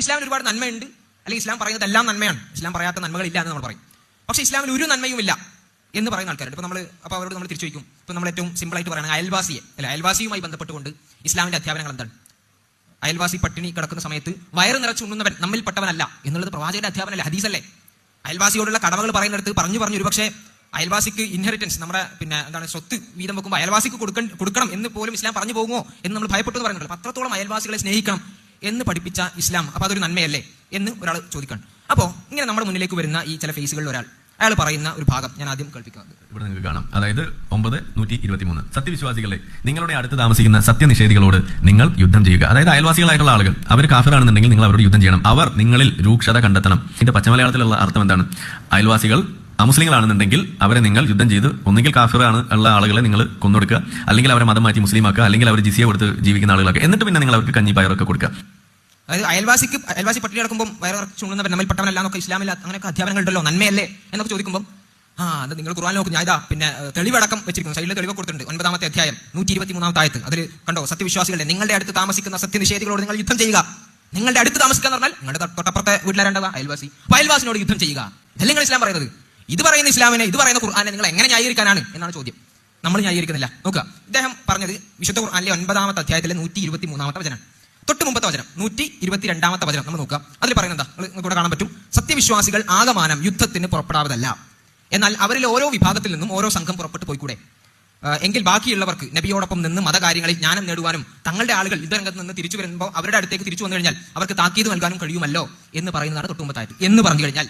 ഇസ്ലാമിൽ ഒരുപാട് നന്മയുണ്ട്. അല്ലെങ്കിൽ ഇസ്ലാം പറയുന്നത് എല്ലാം നന്മയാണ്. ഇസ്ലാം പറയാത്ത നന്മകളില്ല എന്ന് നമ്മൾ പറയും പക്ഷേ ഇസ്ലാമിൽ ഒരു നന്മയുമില്ല എന്ന് പറയുന്ന ആൾക്കാരുണ്ട്. ഇപ്പോൾ നമ്മൾ അപ്പോൾ അവരോട് നമ്മൾ തിരിച്ചു വയ്ക്കും ഇപ്പോൾ നമ്മൾ ഏറ്റവും സിമ്പിൾ ആയിട്ട് പറയുന്നത് അയൽവാസിയെ അല്ല അയൽവാസിയുമായി ബന്ധപ്പെട്ടുകൊണ്ട് ഇസ്ലാമിന്റെ അധ്യാപനങ്ങൾ എന്താണ്? അയൽവാസി പട്ടിണി കിടക്കുന്ന സമയത്ത് വയറ് നമ്മിൽ നമ്മിൽപ്പെട്ടവനല്ല എന്നുള്ളത് പ്രവാചകന്റെ അധ്യാപനമല്ല ഹദീസല്ലേ? അയൽവാസിയോടുള്ള കടമകൾ പറയുന്നിടത്ത് പറഞ്ഞു പറഞ്ഞു ഒരുപക്ഷെ അയൽവാസിക്ക് ഇൻഹെറിറ്റൻസ് നമ്മുടെ പിന്നെ എന്താണ് സ്വത്ത് വീതം വെക്കുമ്പോൾ അയൽവാസിക്ക് കൊടുക്കണം കൊടുക്കണം എന്ന് പോലും ഇസ്ലാം പറഞ്ഞു പോകുമോ എന്ന് നമ്മൾ ഭയപ്പെട്ടു എന്ന് പറയുന്നുണ്ട് അത്രത്തോളം അയൽവാസികളെ സ്നേഹിക്കണം എന്ന് പഠിപ്പിച്ച ഇസ്ലാം. അപ്പൊ അതൊരു നന്മയല്ലേ എന്ന് ഒരാൾ ചോദിക്കണം. അപ്പോൾ ഇങ്ങനെ നമ്മുടെ മുന്നിലേക്ക് വരുന്ന ഈ ചില ഫേസുകളിൽ ഒരാൾ അയാൾ പറയുന്ന ഒരു ഭാഗം ഞാൻ ആദ്യം കേൾപ്പിക്കുന്നത് ഇവിടെ നിങ്ങൾക്ക് കാണാം. അതായത് ഒമ്പത് നൂറ്റി ഇരുപത്തി മൂന്ന് സത്യവിശ്വാസികളെ നിങ്ങളുടെ അടുത്ത് താമസിക്കുന്ന സത്യനിഷേധികളോട് നിങ്ങൾ യുദ്ധം ചെയ്യുക. അതായത് അയൽവാസികളായിട്ടുള്ള ആളുകൾ അവർ കാഫിറാണെന്നുണ്ടെങ്കിൽ നിങ്ങൾ അവരോട് യുദ്ധം ചെയ്യണം. അവർ നിങ്ങളിൽ രൂക്ഷത കണ്ടെത്തണം. ഇതിന്റെ പച്ചമലയാളത്തിലുള്ള അർത്ഥം എന്താണ്? അയൽവാസികൾ അമുസ്ലിങ്ങളാണെന്നുണ്ടെങ്കിൽ അവരെ നിങ്ങൾ യുദ്ധം ചെയ്ത് ഒന്നുകിൽ കാഫിറാണ് ഉള്ള ആളുകളെ നിങ്ങൾ കൊന്നൊടുക്കുക. അല്ലെങ്കിൽ അവരെ മതം മാറ്റി മുസ്ലിമാക്കുക. അല്ലെങ്കിൽ അവർ ജിസിയെ കൊടുത്ത് ജീവിക്കുന്ന ആളുകളൊക്കെ എന്നിട്ട് പിന്നെ നിങ്ങൾ അവർക്ക് കഞ്ഞി പയറൊക്കെ കൊടുക്കുക. അതായത് അയൽവാസിക്ക് അയൽവാസി പട്ടിണി കിടക്കുമ്പോൾ വയറ് ചുണ്ടുന്നവൻ നമ്മിൽപ്പെട്ടവനല്ല എന്നൊക്കെ ഇസ്ലാമില്ല അങ്ങനെയൊക്കെ അധ്യാപനങ്ങളുണ്ടല്ലോ നന്മയല്ലേ? എന്നൊക്കെ ചോദിക്കുമ്പോൾ ആ അത് നിങ്ങൾ ഖുർആൻ നോക്കും ഞാൻ ഇതാ പിന്നെ തെളിവടക്കം വെച്ചിരിക്കുന്നു. സൈഡിൽ തെളിവ് കൊടുത്തിട്ടുണ്ട്. ഒൻപതാമത്തെ അധ്യായം നൂറ്റി ഇരുപത്തി മൂന്നാമത്തെ ആയത്ത്. അതിൽ കണ്ടോ സത്യവിശ്വാസികളെ നിങ്ങളുടെ അടുത്ത് താമസിക്കുന്ന സത്യനിഷേധികളോട് നിങ്ങൾ യുദ്ധം ചെയ്യുക. നിങ്ങളുടെ അടുത്ത് താമസിക്കുക എന്ന് പറഞ്ഞാൽ നിങ്ങളുടെ തൊട്ട് തൊട്ടപ്പുറത്തെ വീട്ടിലാരേണ്ടവ? അയൽവാസി. അപ്പൊ അയൽവാസിനോട് യുദ്ധം ചെയ്യുക. ഇതല്ലേ നിങ്ങൾ ഇസ്ലാം പറയുന്നത്? ഇത് പറയുന്ന ഇസ്ലാമിനെ ഇത് പറയുന്ന ഖുർആാനെ നിങ്ങൾ എങ്ങനെ ന്യായീകരിക്കാനാണ് എന്നാണ് ചോദ്യം. നമ്മൾ ന്യായീകരിക്കുന്നില്ല. നോക്കുക. ഇദ്ദേഹം പറഞ്ഞത് വിശുദ്ധ ഖുർആാനിലെ ഒൻപതാമത്തെ അധ്യായത്തിലെ നൂറ്റി ഇരുപത്തി മൂന്നാമത്തെ വചനം തൊട്ട് മുമ്പത്തെ വചനം നൂറ്റി ഇരുപത്തി രണ്ടാമത്തെ വചനം നമ്മൾ നോക്കാം അതിൽ പറയുന്നത് എന്താ? നിങ്ങൾക്ക് ഇവിടെ കാണാൻ പറ്റും. സത്യവിശ്വാസികൾ ആകമാനം യുദ്ധത്തിന് പുറപ്പെടാവതല്ല എന്നാൽ അവരിൽ ഓരോ വിഭാഗത്തിൽ നിന്നും ഓരോ സംഘം പുറപ്പെട്ടു പോയിക്കൂടെ? എങ്കിൽ ബാക്കിയുള്ളവർക്ക് നബിയോടൊപ്പം നിന്ന് മതകാര്യങ്ങളിൽ ജ്ഞാനം നേടുവാനും തങ്ങളുടെ ആളുകൾ യുദ്ധരംഗത്ത് നിന്ന് തിരിച്ചു വരുമ്പോൾ അവരുടെ അടുത്തേക്ക് തിരിച്ചു വന്നു കഴിഞ്ഞാൽ അവർക്ക് താക്കീത് നൽകാനും കഴിയുമല്ലോ എന്ന് പറയുന്നതാണ് തൊട്ടുമ്പത്തായിട്ട് എന്ന് പറഞ്ഞു കഴിഞ്ഞാൽ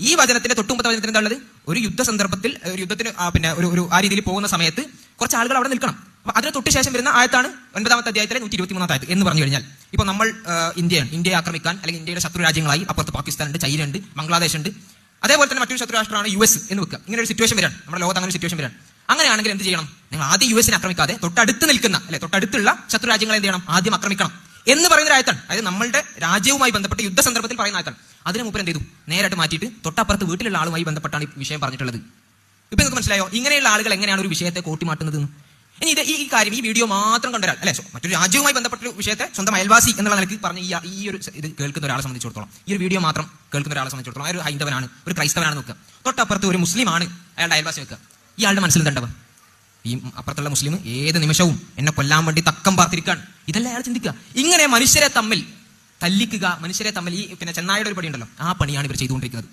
ഈ വചനത്തിന്റെ തൊട്ടുമ്പത്തെ വചനത്തിന് എന്താ ഉള്ളത്? ഒരു യുദ്ധ സന്ദർഭത്തിൽ ഒരു യുദ്ധത്തിന് പിന്നെ ഒരു ആ രീതിയിൽ പോകുന്ന സമയത്ത് കുറച്ച് ആളുകൾ അവിടെ നിൽക്കണം. അപ്പൊ അതിന് തൊട്ട് ശേഷം വരുന്ന ആയത്താണ് ഒൻപതാമത്തെ അധ്യായത്തിലെ നൂറ്റി ഇരുപത്തി മൂന്നാമത്തെ ആയത് എന്ന് പറഞ്ഞു കഴിഞ്ഞാൽ ഇപ്പൊ നമ്മൾ ഇന്ത്യ ഇന്ത്യയാണ്. ഇന്ത്യയെ ആക്രമിക്കാൻ അല്ലെങ്കിൽ ഇന്ത്യയുടെ ശത്രു രാജ്യങ്ങളായി അപ്പുറത്ത് പാകിസ്ഥാൻ ഉണ്ട് ചൈന ഉണ്ട് ബംഗ്ലാദേശ് ഉണ്ട് അതേപോലെ തന്നെ മറ്റൊരു ശത്രു രാഷ്ട്രമാണ് യു എസ് എന്ന് വെക്കുക. ഇങ്ങനെ ഒരു സിറ്റുവേഷൻ വരാൻ നമ്മുടെ ലോകത്ത് അങ്ങനെ സിറ്റുവേഷൻ വരാൻ അങ്ങനെയാണെങ്കിൽ എന്ത് ചെയ്യണം? നിങ്ങൾ ആദ്യം യു എസിനെ ആക്രമിക്കാതെ തൊട്ടടുത്ത് നിൽക്കുന്ന അല്ലെ തൊട്ടടുത്തുള്ള ശത്രു രാജ്യങ്ങളെ എന്ത് ചെയ്യണം? ആദ്യം ആക്രമിക്കണം എന്ന് പറയുന്ന ആയത്താണ്. അതായത് നമ്മുടെ രാജ്യവുമായി ബന്ധപ്പെട്ട യുദ്ധ സന്ദർഭത്തിൽ പറയുന്ന ആയത്താണ്. അതിനു മുമ്പ് എന്ത് ചെയ്തു നേരിട്ട് മാറ്റിയിട്ട് തൊട്ടപ്പുറത്ത് വീട്ടിലുള്ള ആളുമായി ബന്ധപ്പെട്ടാണ് ഈ വിഷയം പറഞ്ഞിട്ടുള്ളത്. ഇപ്പൊ നിങ്ങൾക്ക് മനസ്സിലായോ? ഇങ്ങനെയുള്ള ആളുകൾ എങ്ങനെയാണ് ഒരു വിഷയത്തെ കൂട്ടിമാട്ടുന്നത്? ഇനി ഇത് ഈ കാര്യം ഈ വീഡിയോ മാത്രം കണ്ടൊരാൾ അല്ലെ? മറ്റൊരു രാജ്യവുമായി ബന്ധപ്പെട്ട ഒരു വിഷയത്തെ സ്വന്തം അയൽവാസി എന്നുള്ള നിലയ്ക്ക് പറഞ്ഞ ഈ ഒരു ഇത് കേൾക്കുന്ന ഒരാളെ സംബന്ധിച്ചിടത്തോളം ഈ ഒരു വീഡിയോ മാത്രം കേൾക്കുന്ന ഒരാളെ സംബന്ധിച്ചിടത്തോളം ഒരു ഹൈന്ദവനാണ് ഒരു ക്രൈസ്തവനാണ് നോക്കുക. തൊട്ടപ്പുറത്ത് ഒരു മുസ്ലിമാണ് അയാളുടെ അയൽവാസി വെക്കുക. ഇയാളുടെ മനസ്സിൽ ഈ അപ്പുറത്തുള്ള മുസ്ലിം ഏത് നിമിഷവും എന്നെ കൊല്ലാൻ വേണ്ടി തക്കം പാർത്തിരിക്കാൻ ഇതല്ല അയാൾ ചിന്തിക്കുക. ഇങ്ങനെ മനുഷ്യരെ തമ്മിൽ തല്ലിക്കുക മനുഷ്യരെ തമ്മിൽ ഈ പിന്നെ ചെന്നായുടെ ഒരു പണി ഉണ്ടല്ലോ ആ പണിയാണ് ഇവർ ചെയ്തുകൊണ്ടിരിക്കുന്നത്.